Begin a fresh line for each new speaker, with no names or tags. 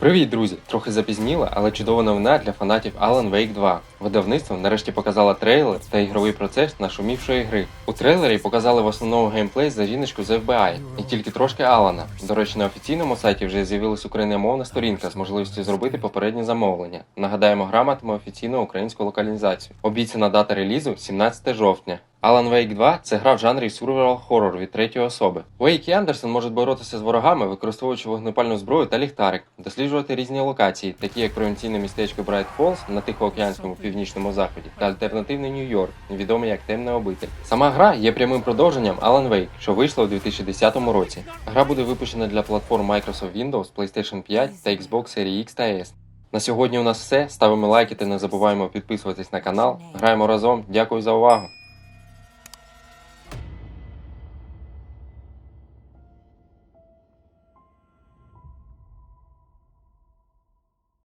Привіт, друзі! Трохи запізніла, але чудова новина для фанатів Alan Wake 2. Видавництво нарешті показало трейлер та ігровий процес нашумівшої гри. У трейлері показали в основному геймплей за жіночку з FBI і тільки трошки Алана. До речі, на офіційному сайті вже з'явилась україномовна сторінка з можливістю зробити попереднє замовлення. Нагадаємо, гра матиме офіційну українську локалізацію. Обіцяна дата релізу 17 жовтня. Alan Wake 2 це гра в жанрі survival horror від третьої особи. Wake і Андерсон можуть боротися з ворогами, використовуючи вогнепальну зброю та ліхтарик, досліджувати різні локації, такі як провінційне містечко Брайт Фолз на Тихоокеанському північному заході та альтернативний Нью-Йорк, відомий як Темна обитель. Сама гра є прямим продовженням Alan Wake, що вийшла у 2010 році. Гра буде випущена для платформ Microsoft Windows, PlayStation 5 та Xbox Series X та S. На сьогодні у нас все. Ставимо лайки та не забуваємо підписуватись на канал. Граємо разом. Дякую за увагу.